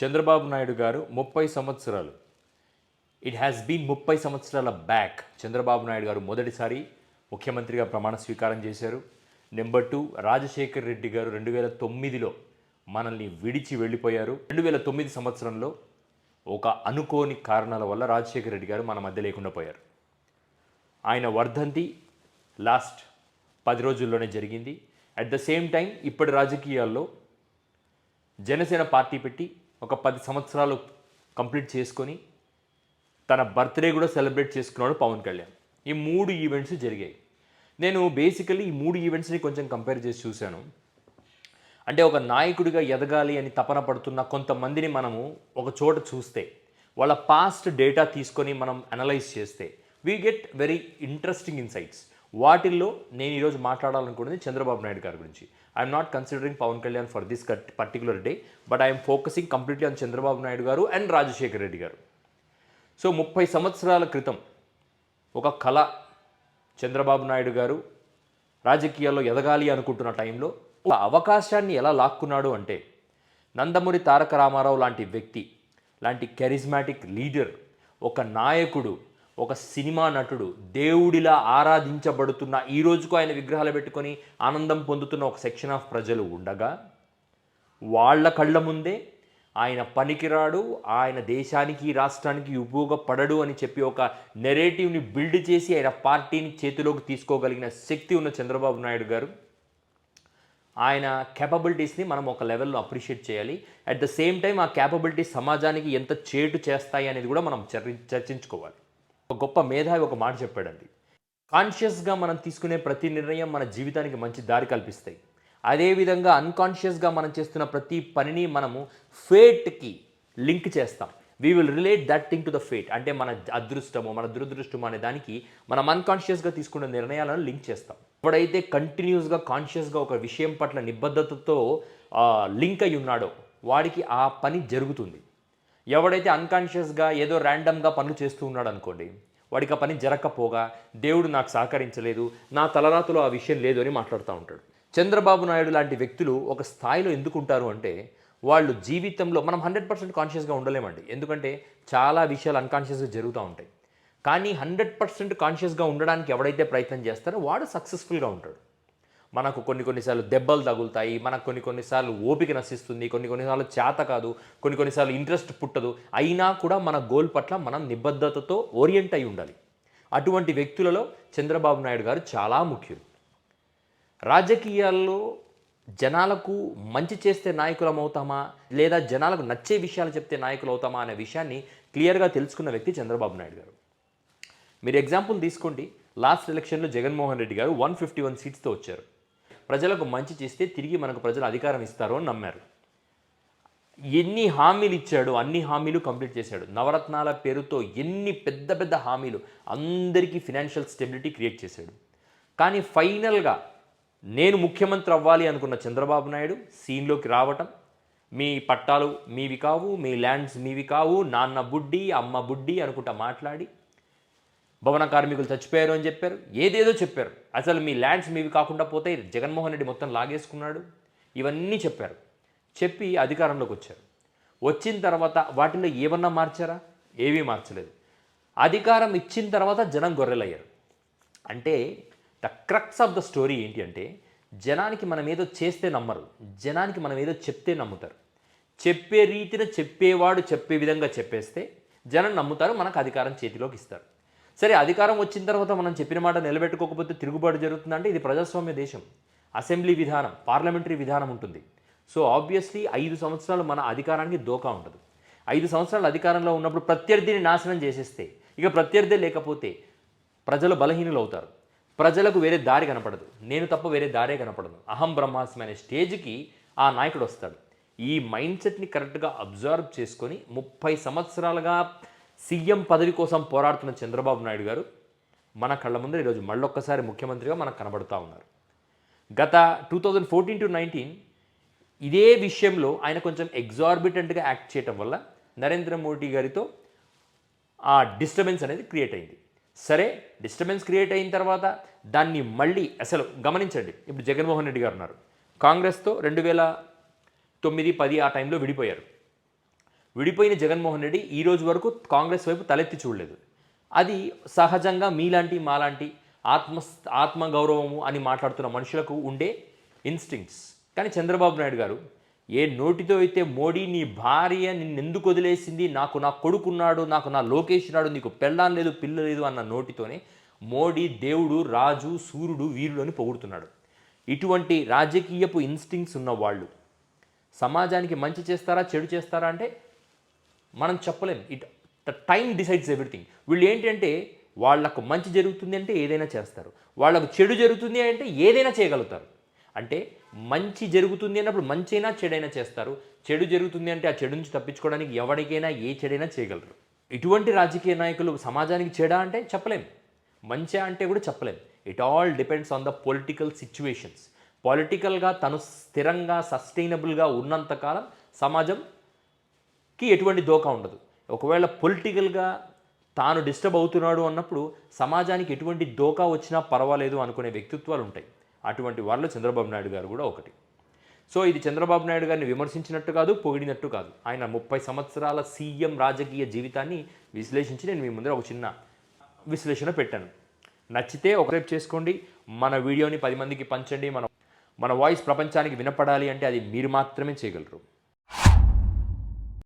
చంద్రబాబు నాయుడు గారు ముప్పై సంవత్సరాలు. ఇట్ హ్యాస్ బీన్ ముప్పై సంవత్సరాల బ్యాక్ చంద్రబాబు నాయుడు గారు మొదటిసారి ముఖ్యమంత్రిగా ప్రమాణ స్వీకారం చేశారు. నెంబర్ టూ రాజశేఖర్ రెడ్డి గారు రెండు వేల తొమ్మిదిలో మనల్ని విడిచి వెళ్ళిపోయారు. రెండు వేల తొమ్మిది సంవత్సరంలో ఒక అనుకోని కారణాల వల్ల రాజశేఖర్ రెడ్డి గారు మన మధ్య లేకుండా పోయారు. ఆయన వర్ధంతి లాస్ట్ పది రోజుల్లోనే జరిగింది. అట్ ద సేమ్ టైం ఇప్పటి రాజకీయాల్లో జనసేన పార్టీ పెట్టి ఒక పది సంవత్సరాలు కంప్లీట్ చేసుకొని తన బర్త్డే కూడా సెలబ్రేట్ చేసుకున్నాడు పవన్ కళ్యాణ్. ఈ మూడు ఈవెంట్స్ జరిగాయి. నేను బేసికలీ ఈ మూడు ఈవెంట్స్ని కొంచెం కంపేర్ చేసి చూశాను. అంటే ఒక నాయకుడిగా ఎదగాలి అని తపన పడుతున్న కొంతమందిని మనము ఒక చోట చూస్తే వాళ్ళ పాస్ట్ డేటా తీసుకొని మనం అనలైజ్ చేస్తే we get very interesting insights వాటిల్లో నేను ఈరోజు మాట్లాడాలనుకున్నది చంద్రబాబు నాయుడు గారి గురించి. I'm not considering Pawan Kalyan for this particular day but I'm focusing completely on Chandrababu Naidu గారు అండ్ రాజశేఖర్ రెడ్డి గారు. సో ముప్పై సంవత్సరాల క్రితం ఒక కళ చంద్రబాబు నాయుడు గారు రాజకీయాల్లో ఎదగాలి అనుకుంటున్న టైంలో ఒక అవకాశాన్ని ఎలా లాక్కున్నాడు అంటే నందమూరి తారక రామారావు లాంటి వ్యక్తి లాంటి కెరిజ్మాటిక్ లీడర్ ఒక నాయకుడు ఒక సినిమా నటుడు దేవుడిలా ఆరాధించబడుతున్న ఈ రోజుకు ఆయన విగ్రహాలు పెట్టుకొని ఆనందం పొందుతున్న ఒక సెక్షన్ ఆఫ్ ప్రజలు ఉండగా వాళ్ళ కళ్ళ ముందే ఆయన పనికిరాడు ఆయన దేశానికి రాష్ట్రానికి ఉపయోగపడడు అని చెప్పి ఒక నెరేటివ్ని బిల్డ్ చేసి ఆయన పార్టీని చేతిలోకి తీసుకోగలిగిన శక్తి ఉన్న చంద్రబాబు నాయుడు గారు ఆయన క్యాపబిలిటీస్ని మనం ఒక లెవెల్లో అప్రిషియేట్ చేయాలి. అట్ ద సేమ్ టైం ఆ క్యాపబిలిటీస్ సమాజానికి ఎంత చేటు చేస్తాయి అనేది కూడా మనం చర్చించుకోవాలి. ఒక గొప్ప మేధావి ఒక మాట చెప్పాడండి. కాన్షియస్గా మనం తీసుకునే ప్రతి నిర్ణయం మన జీవితానికి మంచి దారి కల్పిస్తాయి. అదేవిధంగా అన్కాన్షియస్గా మనం చేస్తున్న ప్రతి పనిని మనము ఫేట్కి లింక్ చేస్తాం. We will relate that thing to the fate అంటే మన అదృష్టము మన దురదృష్టము అనే దానికి మనం అన్కాన్షియస్గా తీసుకున్న నిర్ణయాలను లింక్ చేస్తాం. ఎప్పుడైతే కంటిన్యూస్గా కాన్షియస్గా ఒక విషయం పట్ల నిబద్ధతతో లింక్ అయి ఉన్నాడో వాడికి ఆ పని జరుగుతుంది. ఎవడైతే అన్కాన్షియస్గా ఏదో ర్యాండమ్గా పనులు చేస్తూ ఉన్నాడు అనుకోండి వాడికి ఆ పని జరగకపోగా దేవుడు నాకు సహకరించలేదు నా తలరాతులో ఆ విషయం లేదు అని మాట్లాడుతూ ఉంటాడు. చంద్రబాబు నాయుడు లాంటి వ్యక్తులు ఒక స్థాయిలో ఎందుకుంటారు అంటే వాళ్ళు జీవితంలో మనం హండ్రెడ్ పర్సెంట్ కాన్షియస్గా ఉండలేమండి. ఎందుకంటే చాలా విషయాలు అన్కాన్షియస్గా జరుగుతూ ఉంటాయి. కానీ హండ్రెడ్ పర్సెంట్ కాన్షియస్గా ఉండడానికి ఎవడైతే ప్రయత్నం చేస్తారో వాడు సక్సెస్ఫుల్గా ఉంటాడు. మనకు కొన్ని కొన్నిసార్లు దెబ్బలు తగులుతాయి మనకు కొన్ని కొన్నిసార్లు ఓపిక నశిస్తుంది కొన్ని కొన్నిసార్లు చేత కాదు కొన్ని కొన్నిసార్లు ఇంట్రెస్ట్ పుట్టదు. అయినా కూడా మన గోల్ పట్ల మనం నిబద్ధతతో ఓరియంట్ అయి ఉండాలి. అటువంటి వ్యక్తులలో చంద్రబాబు నాయుడు గారు చాలా ముఖ్యులు. రాజకీయాల్లో జనాలకు మంచి చేస్తే నాయకులం అవుతామా? లేదా జనాలకు నచ్చే విషయాలు చెప్తే నాయకులు అవుతామా అనే విషయాన్ని క్లియర్గా తెలుసుకున్న వ్యక్తి చంద్రబాబు నాయుడు గారు. మీరు ఎగ్జాంపుల్ తీసుకోండి. లాస్ట్ ఎలక్షన్లో జగన్మోహన్ రెడ్డి గారు వన్ ఫిఫ్టీ వన్ సీట్స్తో వచ్చారు. ప్రజలకు మంచి చేస్తే తిరిగి మనకు ప్రజలు అధికారం ఇస్తారు అని నమ్మారు. ఎన్ని హామీలు ఇచ్చాడు అన్ని హామీలు కంప్లీట్ చేశాడు. నవరత్నాల పేరుతో ఎన్ని పెద్ద పెద్ద హామీలు అందరికీ ఫినాన్షియల్ స్టెబిలిటీ క్రియేట్ చేశాడు. కానీ ఫైనల్గా నేను ముఖ్యమంత్రి అవ్వాలి అనుకున్న చంద్రబాబు నాయుడు సీన్లోకి రావటం మీ పట్టాలు మీవి కావు మీ ల్యాండ్స్ మీవి కావు నాన్న బుడ్డి అమ్మ బుడ్డి అనుకుంటా మాట్లాడి భవన కార్మికులు చచ్చిపోయారు అని చెప్పారు. ఏదేదో చెప్పారు. అసలు మీ ల్యాండ్స్ మీవి కాకుండా పోతే జగన్మోహన్ రెడ్డి మొత్తం లాగేసుకున్నాడు? ఇవన్నీ చెప్పారు. చెప్పి అధికారంలోకి వచ్చారు. వచ్చిన తర్వాత వాటిలో ఏమన్నా మార్చారా? ఏమీ మార్చలేదు. అధికారం ఇచ్చిన తర్వాత జనం గొర్రెలయ్యారు. అంటే the crux of the story ఏంటి అంటే జనానికి మనం ఏదో చేస్తే నమ్మరు. జనానికి మనం ఏదో చెప్తే నమ్ముతారు. చెప్పే రీతిన చెప్పేవాడు చెప్పే విధంగా చెప్పేస్తే జనం నమ్ముతారు మనకు అధికారం చేతిలోకి ఇస్తారు. సరే అధికారం వచ్చిన తర్వాత మనం చెప్పిన మాట నిలబెట్టుకోకపోతే తిరుగుబాటు జరుగుతుందంటే ఇది ప్రజాస్వామ్య దేశం. అసెంబ్లీ విధానం పార్లమెంటరీ విధానం ఉంటుంది. సో ఆబ్వియస్లీ ఐదు సంవత్సరాలు మన అధికారానికి దోకా ఉండదు. ఐదు సంవత్సరాలు అధికారంలో ఉన్నప్పుడు ప్రత్యర్థిని నాశనం చేసేస్తే ఇక ప్రత్యర్థి లేకపోతే ప్రజలు బలహీనులు అవుతారు ప్రజలకు వేరే దారి కనపడదు. నేను తప్ప వేరే దారే కనపడదు. అహం బ్రహ్మాస్మి అనే స్టేజ్కి ఆ నాయకుడు వస్తాడు. ఈ మైండ్ సెట్ని కరెక్ట్గా అబ్జర్వ్ చేసుకొని ముప్పై సంవత్సరాలుగా సీఎం పదవి కోసం పోరాడుతున్న చంద్రబాబు నాయుడు గారు మన కళ్ళ ముందర ఈరోజు మళ్ళొక్కసారి ముఖ్యమంత్రిగా మనకు కనబడుతూ ఉన్నారు. గత two thousand fourteen to nineteen ఇదే విషయంలో ఆయన కొంచెం ఎగ్జార్బిటెంట్గా యాక్ట్ చేయటం వల్ల నరేంద్ర మోడీ గారితో ఆ డిస్టర్బెన్స్ అనేది క్రియేట్ అయింది. సరే డిస్టర్బెన్స్ క్రియేట్ అయిన తర్వాత దాన్ని మళ్ళీ అసలు గమనించండి. ఇప్పుడు జగన్మోహన్ రెడ్డి గారు ఉన్నారు. కాంగ్రెస్తో రెండు వేల తొమ్మిది పది ఆ టైంలో విడిపోయారు. విడిపోయిన జగన్మోహన్ రెడ్డి ఈ రోజు వరకు కాంగ్రెస్ వైపు తలెత్తి చూడలేదు. అది సహజంగా మీలాంటి మాలాంటి ఆత్మ ఆత్మగౌరవము అని మాట్లాడుతున్న మనుషులకు ఉండే ఇన్స్టింక్ట్స్. కానీ చంద్రబాబు నాయుడు గారు ఏ నోటితో అయితే మోడీ నీ భార్య నిన్నెందుకు వదిలేసింది నాకు నా కొడుకున్నాడు నాకు నా లోకేష్ నాడు నీకు పెళ్ళాం లేదు పిల్ల లేదు అన్న నోటితోనే మోడీ దేవుడు రాజు సూర్యుడు వీరుడు అని పొగుడుతున్నాడు. ఇటువంటి రాజకీయపు ఇన్స్టింక్ట్స్ ఉన్న వాళ్ళు సమాజానికి మంచి చేస్తారా చెడు చేస్తారా అంటే మనం చెప్పలేం. It the time decides everything వీళ్ళు ఏంటంటే వాళ్ళకు మంచి జరుగుతుంది అంటే ఏదైనా చేస్తారు. వాళ్ళకు చెడు జరుగుతుంది అంటే ఏదైనా చేయగలుగుతారు. అంటే మంచి జరుగుతుంది అన్నప్పుడు మంచైనా చెడైనా చేస్తారు. చెడు జరుగుతుంది అంటే ఆ చెడు నుంచి తప్పించుకోవడానికి ఎవరికైనా ఏ చెడైనా చేయగలరు. ఇటువంటి రాజకీయ నాయకులు సమాజానికి చెడా అంటే చెప్పలేం. మంచి అంటే కూడా చెప్పలేం. It all depends on the political situations పొలిటికల్గా తను స్థిరంగా సస్టైనబుల్గా ఉన్నంతకాలం సమాజం కి ఎటువంటి దోకా ఉండదు. ఒకవేళ పొలిటికల్గా తాను డిస్టర్బ్ అవుతున్నాడు అన్నప్పుడు సమాజానికి ఎటువంటి దోకా వచ్చినా పర్వాలేదు అనుకునే వ్యక్తిత్వాలు ఉంటాయి. అటువంటి వాళ్ళు చంద్రబాబు నాయుడు గారు కూడా ఒకటి. సో ఇది చంద్రబాబు నాయుడు గారిని విమర్శించినట్టు కాదు పొగిడినట్టు కాదు. ఆయన ముప్పై సంవత్సరాల సీఎం రాజకీయ జీవితాన్ని విశ్లేషించి నేను మీ ముందర ఒక చిన్న విశ్లేషణ పెట్టాను. నచ్చితే ఒకరేపు చేసుకోండి. మన వీడియోని పది మందికి పంచండి. మన మన వాయిస్ ప్రపంచానికి వినపడాలి అంటే అది మీరు మాత్రమే చేయగలరు.